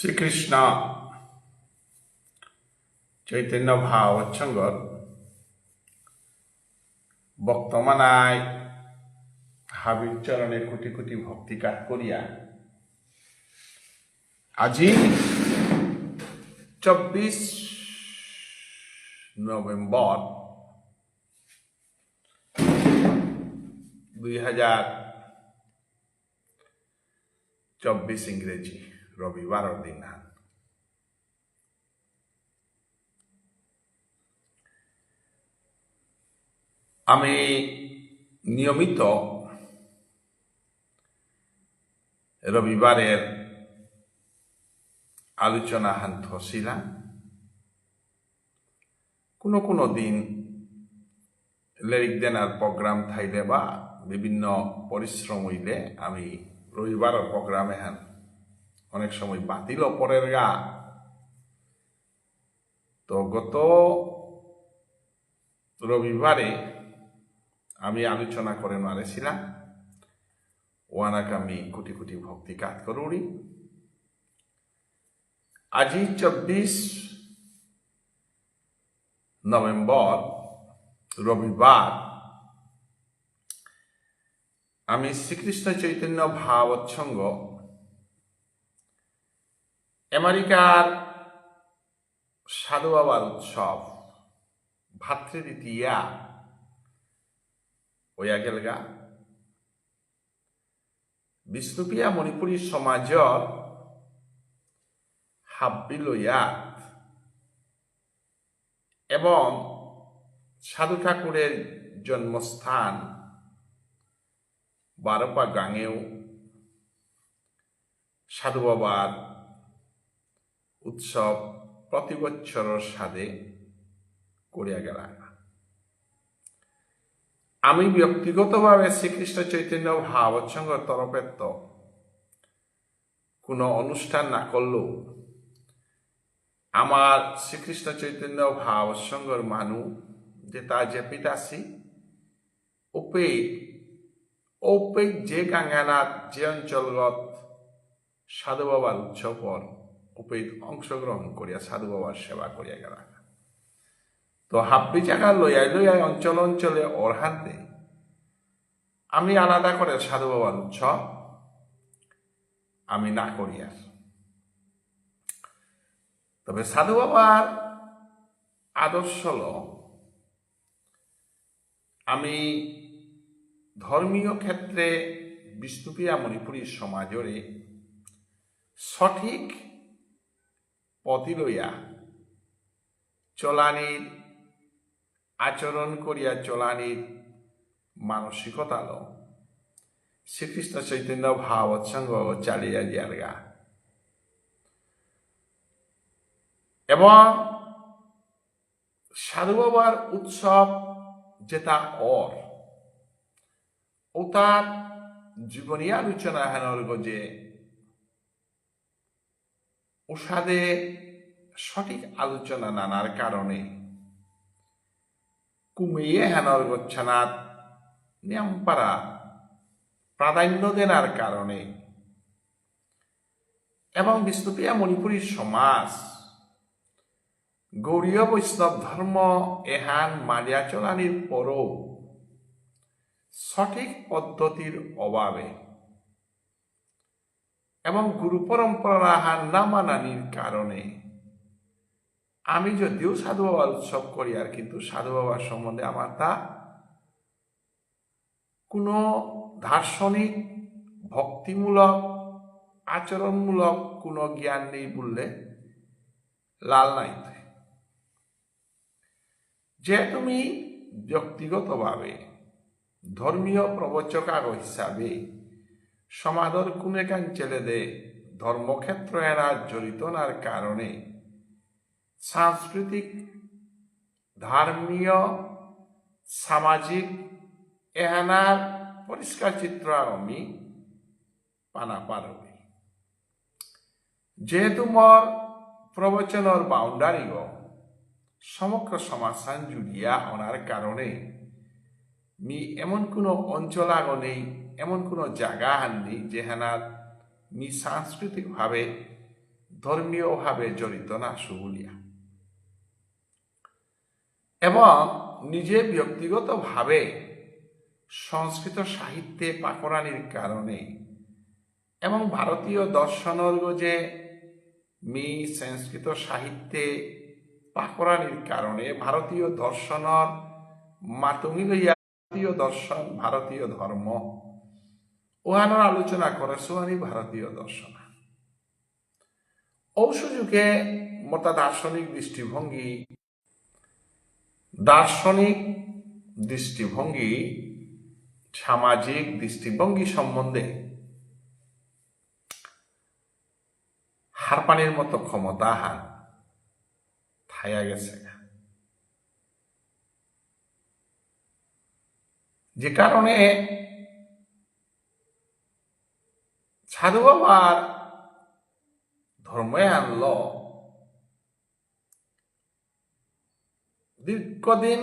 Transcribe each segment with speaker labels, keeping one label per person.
Speaker 1: শ্রীকৃষ্ণ। চৈতন্য ভাবৎসঙ্গর বর্তমানায় হাবির চরণে কোটি কোটি ভক্তিকার করিয়া আজি চব্বিশ নভেম্বর দুই হাজার চব্বিশ ইংরেজি। রবিবারের দিন হান আমি নিয়মিত রবিবারের আলোচনা হান্ত ছিলাম কোনো কোনো দিন লেরিক দেনার প্রোগ্রাম থাইলে বা বিভিন্ন পরিশ্রম হইলে আমি রবিবারের প্রোগ্রামে হান অনেক সময় বাতিল পরের গা। তো গত রবিবারে আমি আলোচনা করে মারেছিলাম ওয়ানাকে আমি কোটি কোটি ভক্তি কাজ করুড়ি। আজি চব্বিশ নভেম্বর, রবিবার, আমি শ্রীকৃষ্ণ চৈতন্য ভাবৎসঙ্গ আমেরিকার সাধু বাবার উৎসব ভাতৃদ্বিতীয়া হইয়া গেলগা বিষ্ণুপ্রিয়া মণিপুরী সমাজর হাব্বিলয়াত এবং সাধু ঠাকুরের জন্মস্থান বারোপা গাঙেও সাধু বাবার উৎসব প্রতি বছরের সাথে করিয়া গেল আমি ব্যক্তিগতভাবে শ্রীকৃষ্ণ চৈতন্য ভাবৎসঙ্গ তরফের তো কোনো অনুষ্ঠান না করলেও আমার শ্রীকৃষ্ণ চৈতন্য ভাবৎসঙ্গর মানু যে তা জেপিত আছি ওপে ওপে যে গাঙ্গানাথ যে অঞ্চলগত সাধু বাবার উৎসবর ওপে অংশগ্রহণ করিয়া সাধু বাবার সেবা করিয়া গেল তো হাব্বি জায়গা লইয়াই লইয়াই অঞ্চল অঞ্চলে ওর হাতে আমি আলাদা করে সাধু বাবার উৎসব আমি না করি আর তবে সাধু বাবার আদর্শ হল, আমি ধর্মীয় ক্ষেত্রে বিষ্ণুপ্রিয়া মণিপুরী সমাজরে সঠিক লইয়া চলানির আচরণ করিয়া চলানির মানসিকতা ল শ্রীকৃষ্ণ চৈতন্য ভাবৎসঙ্গ চালিয়া দিয়ার গা। এবং সাধু বাবার উৎসব যেটা অর, ও তার জীবনী আলোচনা হেনর যে ওষাদে সঠিক আলোচনা নানার কারণে কুমিয়ে হেনর গচ্ছনাথ নিয়মপাড়া প্রাধান্য দেনার কারণে। এবং বিষ্ণুপ্রিয়া মণিপুরী সমাজ, গৌরীয় বৈষ্ণব ধর্ম এহান মানিয়া চলানির পরও সঠিক পদ্ধতির অভাবে এবং গুরু পরম্পরা হান না মানানির কারণে। আমি যদিও সাধু বাবার উৎসব করি, আর কিন্তু সাধু বাবার সম্বন্ধে আমার তা কোনো দার্শনিক, ভক্তিমূলক, আচরণমূলক কোনো জ্ঞান নেই বললে লাল নাই। যে তুমি ব্যক্তিগতভাবে ধর্মীয় প্রবচকাগ হিসাবে দে, ধর্মক্ষেত্র এরা জড়িত নার কারণে। সাংস্কৃতিক, ধর্মীয়, সামাজিক এহানার পরিষ্কার চিত্র আমি পানা পারবি। যেহেতু মর প্রবচনর বাউন্ডারি সমগ্র সমাজসান জুড়িয়া অনার কারণে মি এমন কোনো অঞ্চল আগ নেই, এমন কোনো জায়গা নেই যেহানার মি সাংস্কৃতিকভাবে, ধর্মীয়ভাবে জড়িত না সুবুলিয়া এবং নিজে ব্যক্তিগতভাবে সংস্কৃত সাহিত্যে পাকরানির কারণে এবং ভারতীয় দর্শনর্গ যে মি সংস্কৃত সাহিত্যে পাকরানির কারণে ভারতীয় দর্শনর মাতুমি লইয়া ভারতীয় দর্শন, ভারতীয় ধর্ম। ওহানোর আলোচনা করে সুহানি ভারতীয় দর্শন। ঔ সুযোগে মতা দার্শনিক দৃষ্টিভঙ্গি দার্শনিক দৃষ্টিভঙ্গি, সামাজিক দৃষ্টিভঙ্গি সম্বন্ধে হারপানির মতো ক্ষমতা হার থায়া গেছে। যে কারণে সাধু বাবার ধর্মে আনল। দীর্ঘদিন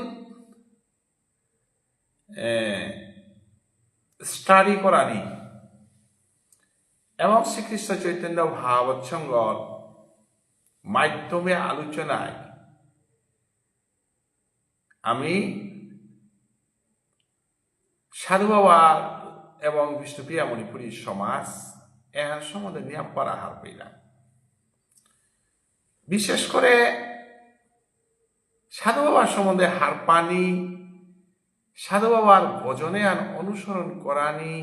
Speaker 1: স্টাডি করানি এবং শ্রীকৃষ্ণ চৈতন্য ভাবৎসঙ্গর মাধ্যমে আলোচনায় আমি সাধু বাবা এবং বিষ্ণুপ্রিয়া মণিপুরী সমাজ এর সম্বন্ধে নিয়ে পড়াহার পেলাম বিশেষ করে সাধু বাবার সম্বন্ধে হারপানি সাধু বাবার ভজনে আর অনুসরণ করানি,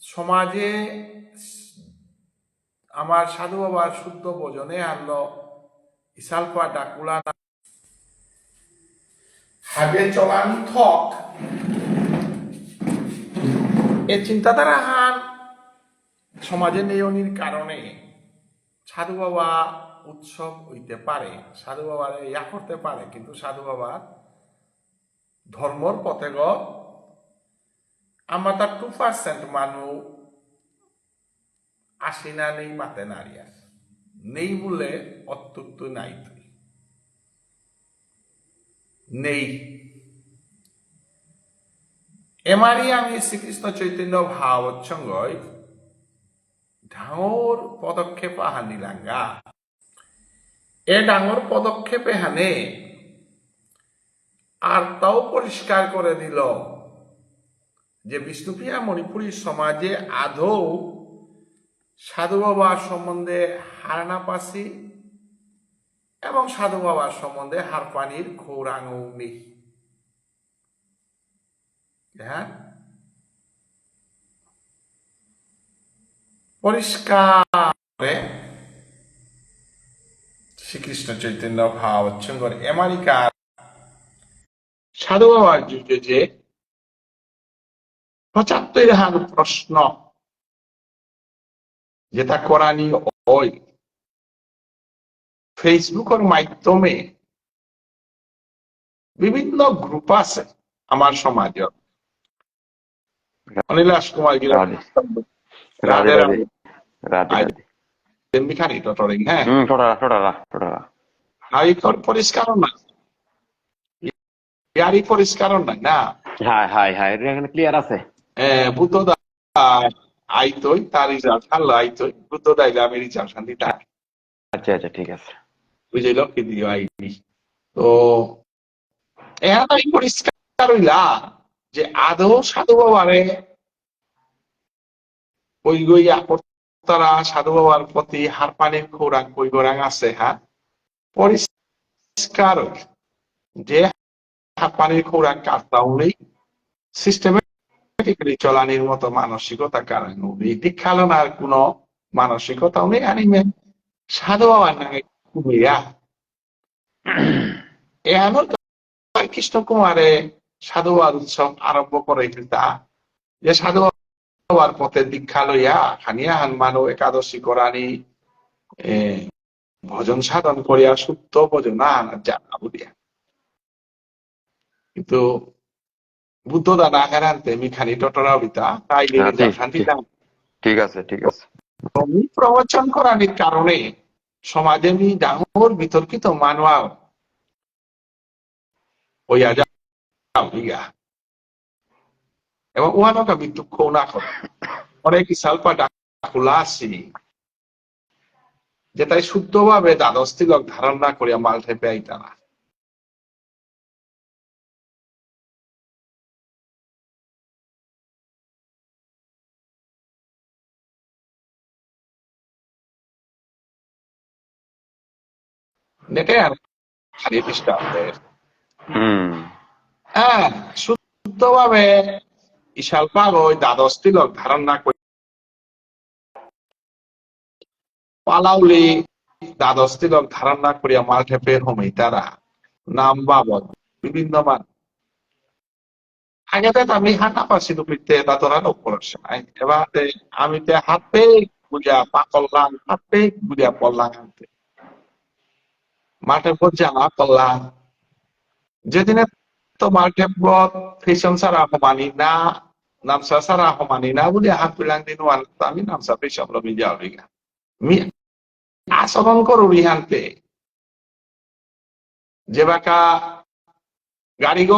Speaker 1: সমাজে আমার সাধু বাবার শুদ্ধ ভজনে আনল ইসালপা ডাকুলা হাবে চলানি থক এ চিন্তাধারা হান সমাজে নেয়নির কারণে সাধু বাবা উৎসব হইতে পারে, সাধু বাবার ইয়া করতে পারে, কিন্তু সাধু বাবা ধর্মর পথে আমার তার টু পার্সেন্ট মানুষ আসি না, নেই মাতে নারী আছে নেই বলে অত্যুক্ত নাই তুই। নেই। এমারি আমি শ্রীকৃষ্ণ চৈতন্য ভাবৎসঙ্গই ডাঙর পদক্ষেপ আহানি লাঙ্গা। এ ডাঙর পদক্ষেপে হানে আর তাও পরিষ্কার করে দিল যে বিষ্ণুপ্রিয়া মণিপুরী সমাজে আদৌ সাধু বাবার সম্বন্ধে হারনা পাসি এবং সাধু বাবার সম্বন্ধে হারপানির খৌরাঙ্গও নেই। হ্যাঁ? পরিষ্কার শ্রীকৃষ্ণ চৈতন্য ভাব উচ্ছঙ্গর আমেরিকার সাধু বাবার যুগে যে পঁচাত্তর হান প্রশ্ন যেটা করানি ওই ফেসবুকের মাধ্যমে বিভিন্ন গ্রুপ আছে আমার সমাজের। অনিলাস কুমার গিরা
Speaker 2: রাধে রাধে রাধে রাধে
Speaker 1: টটরিং হ্যাঁ
Speaker 2: হুম টোটালা টোটালা টোটালা
Speaker 1: নারীকর পরিষ্কার না ইয়ারি পরিষ্কার নাই না
Speaker 2: হাই হাই হাই এখানে ক্লিয়ার আছে
Speaker 1: বুদ্ধ দা আইতই তার রিজাল্ট হারলো আইতই বুদ্ধ দাইলে আমি রিজাল্ট শান্তি তাক
Speaker 2: আচ্ছা আচ্ছা ঠিক আছে
Speaker 1: বুঝাইল কি দিও আইনি তো এহাই পরিষ্কার হইলা যে আদৌ সাধু বাবারে ওই গই তারা সাধু বাবার প্রতি হার পানির খোরাক কই গোরাং আছে হ্যাঁ পরিষ্কার যে হার পানির খোরাক কাটতাও নেই সিস্টেমেটিক্যালি চলানির মতো মানসিকতা কারণ দীক্ষালনার কোনো মানসিকতাও নেই আনিমে সাধু বাবার নাকি কুমিরা। এমন কৃষ্ণ কুমারে সাধুয়ার উৎসব আরম্ভ করে তা যে সাধু বাবার পথে দীক্ষা লইয়া খানিয়া হান মানো একাদশী করানি ভজন সাধন করিয়া সুপ্ত ভজন আনা জানা বুঝিয়া কিন্তু বুদ্ধ দাদা হেরান্তে মিখানি টটরা বিতা তাই
Speaker 2: ঠিক, আছে ঠিক আছে।
Speaker 1: প্রবচন করানির কারণে সমাজে মি ডাঙর বিতর্কিত মানওয়া হইয়া যাও উহানক আমি দুঃখ না করে অনেক সালপা ডাকুলা আসি যেটাই শুদ্ধভাবে দ্বাদশ তিলক ধারণ না করিয়া মালঠে পেয়ে তারা নেটে আর খালি খ্রিস্টাব্দের
Speaker 2: হুম
Speaker 1: হ্যাঁ শুদ্ধভাবে ইশাল পাগ ওই দ্বাদশ তিলক ধারণ না করে পালাউলি দ্বাদশ তিলক ধারণ না করিয়া মাল্টে বের হমেই তারা। নাম বাবদ, বিভিন্ন মান। আগে আমি হাঁটা পাচ্ছি দুপিতে তা তোরা অপারেশন এবার আমি তে হাতে গুলিয়া পাকল্লাম হাতে গুলিয়া পড়লাম আনতে মাঠে পর যেদিনে তোমার টেবলত ফেশন সারা হমানি না নামসা সারা homani na buli হাত bilang din wan আমি নামসা পেশাব লো মিডিয়া বিগা মি আচরণ করো রিহান্তে যে বাকা গাড়ি গো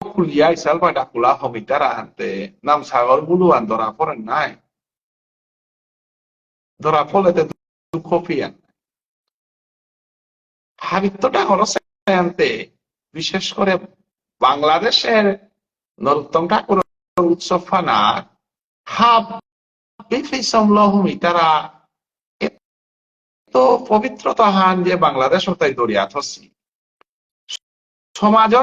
Speaker 1: খুলিয়া ইসাল পাটা খোলা হমিতারা হান্তে নাম সাগর বুলুয়ান ধরা পড়েন নাই ধরা ফলেতে দুঃখ ফিয়ান হাবিত্বটা হলো আনতে বিশেষ করে বাংলাদেশের নরোত্তম ঠাকুর উৎসব ফানা তারা পবিত্রতা হান যে বাংলাদেশ দরিয়া থসি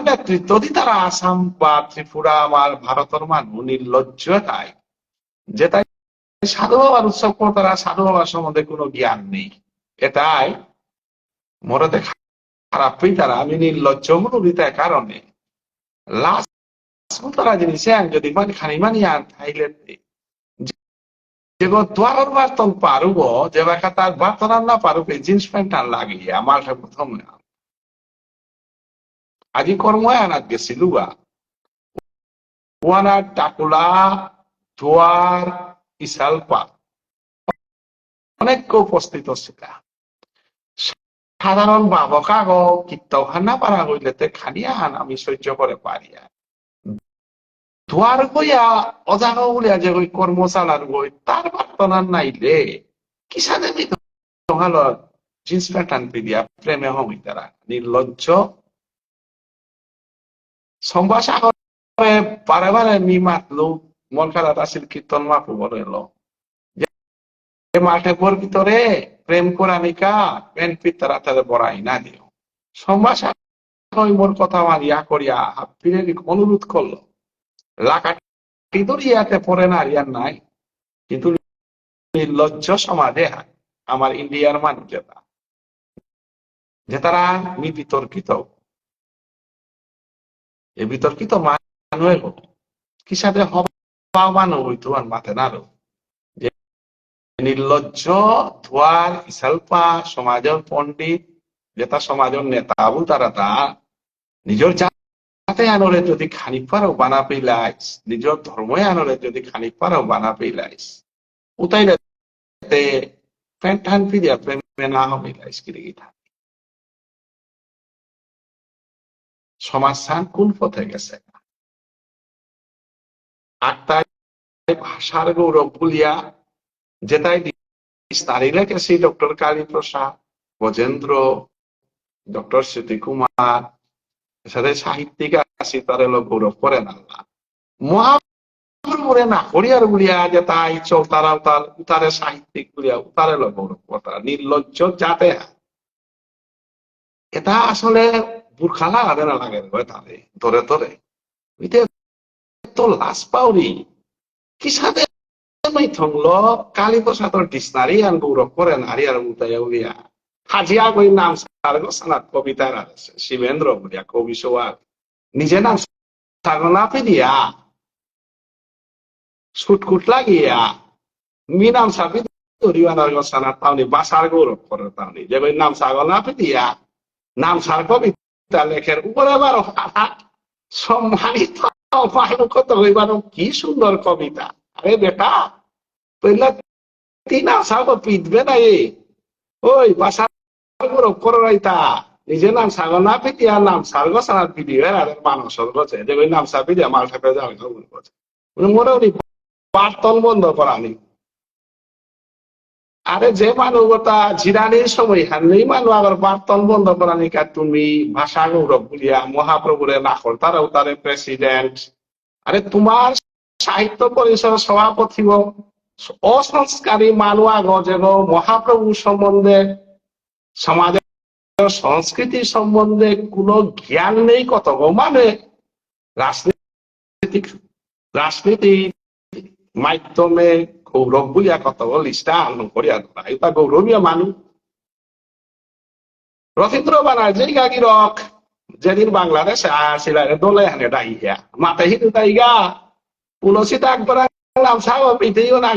Speaker 1: নেতৃত্ব দি তারা আসাম বা ত্রিপুরা আমার ভারতের মানুষ নির্লজ্জ তাই। যে তাই সাধু বাবার উৎসব তারা সাধু বাবার সম্বন্ধে কোনো জ্ঞান নেই। এটাই মরদে খারাপ পেয়ে তারা, আমি নির্লজ্জ মনোবিতার কারণে। লাস্ট তারা জিনিস যদি মানে খানি মানি আন থাইলে যে দ্বারর বার্তন পারুব, যে বাকা তার বার্তন না পারুব জিন্স প্যান্ট আন লাগিয়ে আমার প্রথম আজি কর্ম আনাত গেছিল ওয়ানার টাকুলা জোয়ার ইসালপা অনেক উপস্থিত ছিল সাধারণ বাবকাগ কীর্তন হানা পারা হইলেতে খানিয়া হান, আমি সহ্য করে পারিয়া ধোয়ার গইয়া অজাগ বলিয়া যে ওই কর্মশালার গই তার বার্তনার নাইলে কিসানে দিত জিন্স প্যান্ট আনতে দিয়া প্রেমে হমি তারা নির্লজ্জ। সম্ভাষা করে বারে বারে মি মন খারাপ আসিল কীর্তন মাপু বড় এলো। যে মাঠে ভিতরে প্রেম করানিকা পেন পিতারা তাদের বড়াই না দিও। সম্ভাষা ওই কথা আমার ইয়া করিয়া ফিরে অনুরোধ করল। লাকাটি দরিয়াতে পড়ে না আর নাই। কিন্তু নির্লজ্জ সমাজে আমার ইন্ডিয়ার মানুষ যে তারা মি বিতর্কিত। এই বিতর্কিত মানুষ কিসাবে হবা মানুষ হইতো আর মাথে না যে নির্লজ্জ, ধোয়ার ইসালপা সমাজের পণ্ডিত, যেটা সমাজের নেতা বল তারা তা নিজের জাতে আনরে যদি খানিক পারও বানা পেলাইস, নিজের ধর্মে আনরে যদি খানিক পারও বানা পেলাইস উতাইলে প্যান্ট হান পিদিয়া প্রেমে না হমিলাইস কিরে গিতা সমাজ সান কোন পথে গেছে? আটটায় ভাষার গৌরব ভুলিয়া যেটাই নারীরা গেছি ডক্টর কালী প্রসাদ গজেন্দ্র, ডক্টর স্মৃতি কুমার সাথে সাহিত্যিক আছি, তার গৌরব আল্লাহ। মহাপুরে না হরিয়ার গুলিয়া যে তাই তারা উতার সাহিত্যিক গুলিয়া উতারে গৌরব কথা নির্লজ্জ যাতে এটা আসলে বুরখালা আদে না লাগে তাহলে ধরে ধরে। তো কি সাথে মই থংলো কালী প্রসাদর ডিকশনারি আন গৌরব করে নারী আর উতাই উলিয়া হাজিয়া গই নাম সারগো সানাত কবিতার শিবেন্দ্র বলিয়া কবি সোয়াল নিজে নাম সাগনা দিয়া সুটকুট লাগিয়া মি নাম সাবি দরিওয়ানার সানাত তাওনি বাসার গৌরব করে তাওনি যে গই নাম সাগনা দিয়া নাম সার কবিতা লেখের উপরে বারো সম্মানিত কত হইবার কি সুন্দর কবিতা না বাসা গৌরব করে রাইতা নিজে নাম সাগর না নাম পিটিয়ে আর গছে যে নাম মনে করানি আরে যে মানবতা জিরানির সময় হান্নেই মানুষ আবার বার্তন বন্ধ করানিকা তুমি ভাষা গৌরব বলিয়া মহাপ্রভুরে নাখর তারাও তারে প্রেসিডেন্ট আরে তোমার সাহিত্য পরিষদের সভাপতি গো, অসংস্কারী আগ যেন মহাপ্রভু সম্বন্ধে সমাজের সংস্কৃতি সম্বন্ধে কোনো জ্ঞান নেই কত মানে রাজনীতিক রাজনীতি মাধ্যমে গৌরব বুলিয়া কত লিস্টা আনন্দ করিয়া ধরা। এটা গৌরবীয় মানুষ রবীন্দ্র বানার্জি গাগি রক যেদিন বাংলাদেশে আসিল দলে হানে ডাইয়া মাতে হিন্দু তাইগা পুলসিতা একবার নাম সাব পিতেও না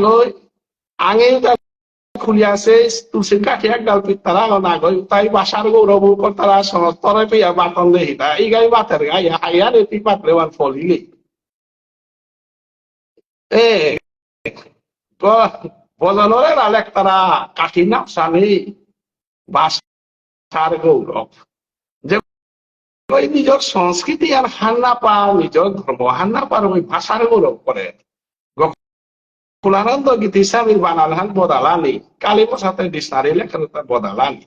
Speaker 1: খুলিয়াছে তুলসীর কাঠি একডাল পিতারা না গই তাই বাসার গৌরব কর্তারা সমস্তরে পিয়া বাতন দেহিতা এই গাই বাতের গাই হাইয়া নেতি পাতলে ওয়ান ফলিলি এ বজনরে রালেক কাঠি নাপসানি বাসার গৌরব। ওই নিজের সংস্কৃতি আর হান না পা নিজের ধর্ম হান না পার ওই ভাষার গৌরব করে। কুলানন্দ গীতি স্বামীর বানাল হান বদালানি, কালী প্রসাদ ডিসনারি লেখার বদালানি।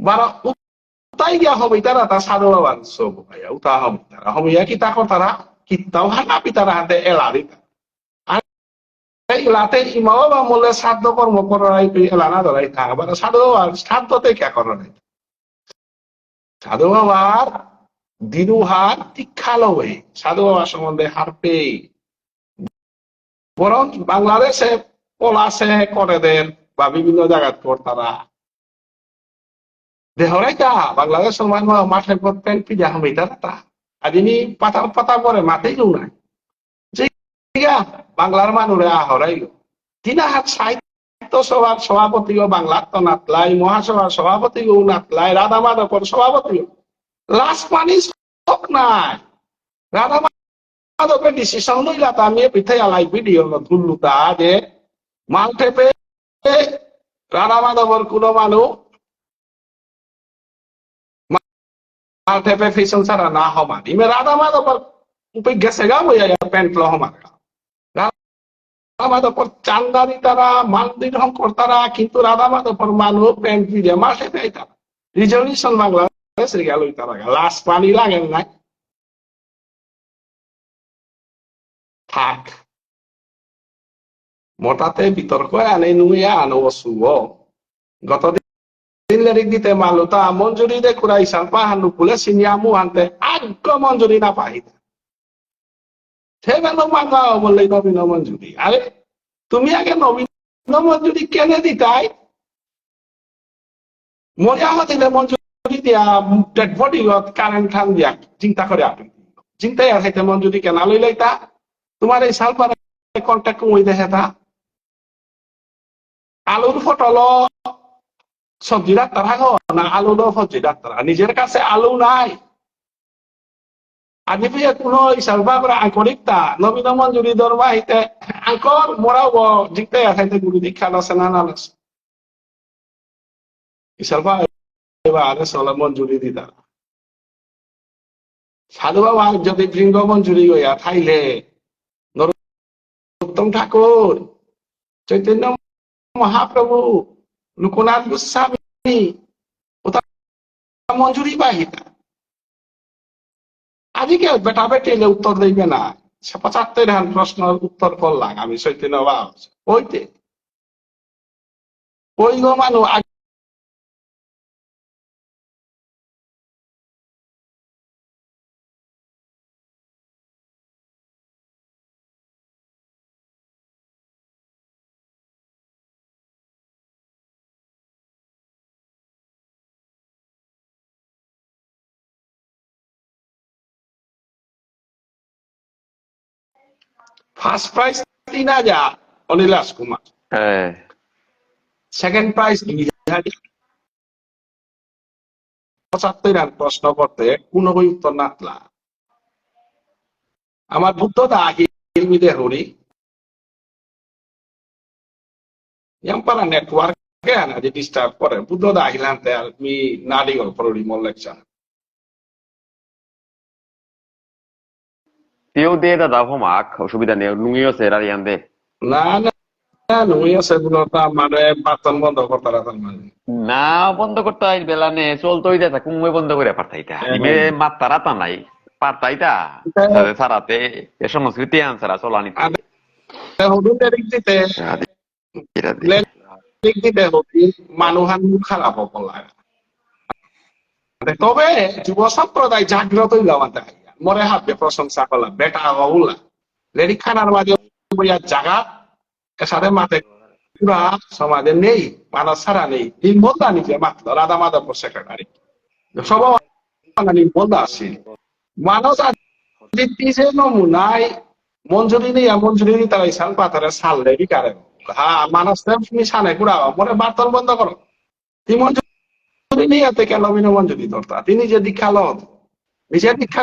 Speaker 1: বারা উতাই গিয়া হবে তারা, তা সাধু বাবার সব ভাইয়া উতা হবে তারা। হবে কি তা তারা কিতাও হানা পিতারা হাতে এলারি এলাতে ইমাও বা মূল্যে সাধ্য কর্ম করাই এলানা ধরাই থাকা মানে সাধু বাবার সাধ্যতে কে করাই সাধু বাবার দিনু হার দীক্ষা লবে সাধু বাবা সম্বন্ধে হার পেয়ে। বরং বাংলাদেশে পলাশে করেদের বা বিভিন্ন জায়গাত কর্তারা। দেহরাইতা বাংলাদেশের মানুষ মাঠে প্যান্ট পিজা হমিতা তা আদিনি পাতা পাতা পরে মাতেই কেউ নাই বাংলার মানুষে আহরাইল। তিন হাত সাহিত্য সভার সভাপতিও বাংলার তো নাতলাই, মহাসভার সভাপতিও নাতলাই রাধা মাধবর সভাপতিও। লাস্ট পানি শোক নাই রাধা মাধবের ডিসিশন লইলা তা আমি পিঠাই আলাই ভিডিও ধুলুতা যে মাল টেপে রাধা মাধবর কোনো মানুষ মাল টেপে ফিসন না হমান ইমে গেছে গা বইয়া প্যান্ট লো হমান রাধা মাধবর চান্দানি তারা মাল দিরহম করতারা কিন্তু রাধা মানুষ প্যান্ট দিয়ে মাসে দেয় তারা রিজলিউশন বাংলাদেশ গেল তারা লাস্ট পানি লাগেন থাক মোটাতে বিতর্ক আনে নুয়ে আনো অশুভ গতদিন লেরিক দিতে মালুতা মঞ্জুরি দে কুড়াই সালপা হানু কুলে সিনিয়ামু আনতে আগ্য মঞ্জুরি না পাহিতা সে কেন মাঙ্গা বললে নবীন মঞ্জুরি আরে তুমি আগে নবীন মঞ্জুরি কেনে দিতাই মরিয়া হতিলে মঞ্জুরি ডেড বডি কারেন্ট খান দিয়া চিন্তা করে আপনি। চিন্তাই আছে মঞ্জুরি কেনা লইলে তা, তোমার এই সালপার কন্ট্যাক্ট কমই দেখে তা। আলুর ফটল সবজি ডাক্তার হাগো না আলু লো সবজি ডাক্তার নিজের কাছে আলু নাই। আজি পিয়ে কোনো সালবা করে আঙ্করিক তা। নবীন মঞ্জুরি দরবা হইতে আঙ্কর মরাব জিতে আছে গুরু দীক্ষা আছে না না আছে ইসালবা এবার আগে সলা মঞ্জুরি দিতা সাধু বাবা, যদি বৃঙ্গ মঞ্জুরি হইয়া থাইলে উত্তম ঠাকুর, চৈতন্য মহাপ্রভু, লোকনাথ গোস্বামী মঞ্জুরি বাহিতা। আজকে বেটা বেটে উত্তর দিবে না? সে পঁচাত্তর হান প্রশ্ন উত্তর করলাম আমি, চৈতন্য বাবা। ওইতে। ওই গো মানুষ ফার্স্ট প্রাইজ তিন হাজার অনিলাস কুমার।
Speaker 2: হ্যাঁ।
Speaker 1: সেকেন্ড প্রাইজ দুই হাজার পঁচাত্তর রান প্রশ্ন করতে কোনো উত্তর নাতলা আমার বুদ্ধ দা হিলমিদে Hari. yang para network kan aja di start করে। বুদ্ধ দা হিলান তে আমি নাডি গল্প রড়ি লেকচার
Speaker 2: তিও দে দাদা হমাক অসুবিধা নেই লুঙ্গিও সেরা ইয়ান দে
Speaker 1: না না
Speaker 2: না বন্ধ করতে হয় বেলা নে চলতো হইতে থাকুম মই বন্ধ করে পারতাইতা ইমে মাত্তারা তা নাই পারতাইতা সারাতে এ সংস্কৃতি আনসারা চলানি
Speaker 1: মানুহান খারাপ হব লাগে তবে যুব সম্প্রদায় জাগ্রত হইলামাতে মরে প্রশংসা করলাম। বেটা হউলা লেডি খানার মাঝে জাগা সাথে মাতে পুরা সমাজে নেই, মানুষ ছাড়া নেই। দিন বলদা নিজে মাত্র রাধা মাধব সেক্রেটারি। সব নির্বন্ধ আছে। মানুষ আজ দিছে নমুনায় মঞ্জুরি নেই মঞ্জুরি নিয়ে তারা ইসান পাথরে সাল দেয় বিকারে হ্যাঁ মানুষ তুমি সানে কুড়া মনে বার্তন বন্ধ করো। তুমি মঞ্জুরি নিয়ে ইয়াতে কেন মঞ্জুরি ধরতা? তিনি যে দীক্ষা লো নিজে দীক্ষা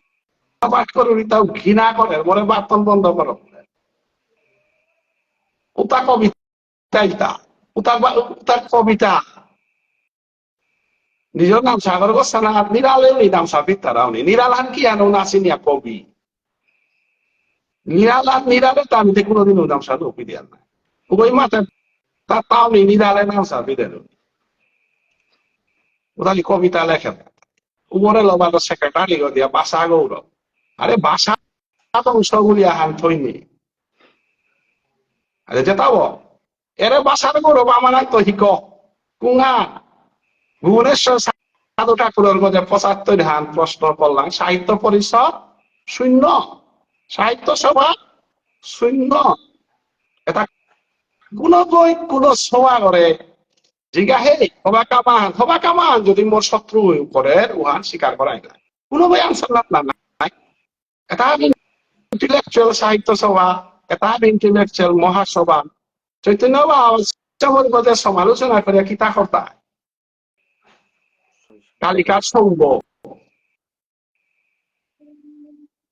Speaker 1: পাঠ করি তাও ঘৃণা করে মোরে বার্তন বন্ধ করো। উতা কবিতা উতা উতা কবিতা। নিজের নাম সাগর গোসানা নিরালেও নি নাম সাবিত তারাও নি নিরালান কি আনো নাসিনিয়া কবি। নিরালার নিরালে তো, আমি কোনোদিন নাম সাধু অপি দেয়ার না ওই মাথা তার তাও নেই নিরালে নাম সাবি দেন ওদালি কবিতা লেখেন উপরে লবার সেক্রেটারি দিয়া বাসা গৌরব আরে বাসা বংশগুলি আহান থইনি আরে যেতাব এরে বাসার গৌরব আমার তো হিক কুঙা, ভুবনেশ্বর সাধু ঠাকুরের গজে পঁচাত্তর হান প্রশ্ন করলাম, সাহিত্য পরিষদ শূন্য, সাহিত্য সভা শূন্য। এটা কোন বই, কোন সভা করে জিগা হে সভা কামান সভা কামান, যদি মোর শত্রু করে উহান স্বীকার করাই না কোনো বই আনসার না এটা ইন্টেলেকচুয়াল সাহিত্য সভা এটা ইন্টেলেকচুয়াল মহাসভা। চৈতন্য সমালোচনা করে কিতা কর্তা কালিকার সঙ্গ।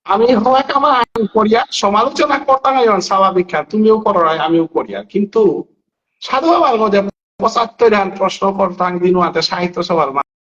Speaker 1: আমি হওয়া কামা করিয়া সমালোচনা করতাম স্বাভাবিক তুমিও করো আমিও করিয়া কিন্তু সাধু বাবার মধ্যে পঁচাত্তর প্রশ্ন করতাম দিনুয়াতে সাহিত্য সভার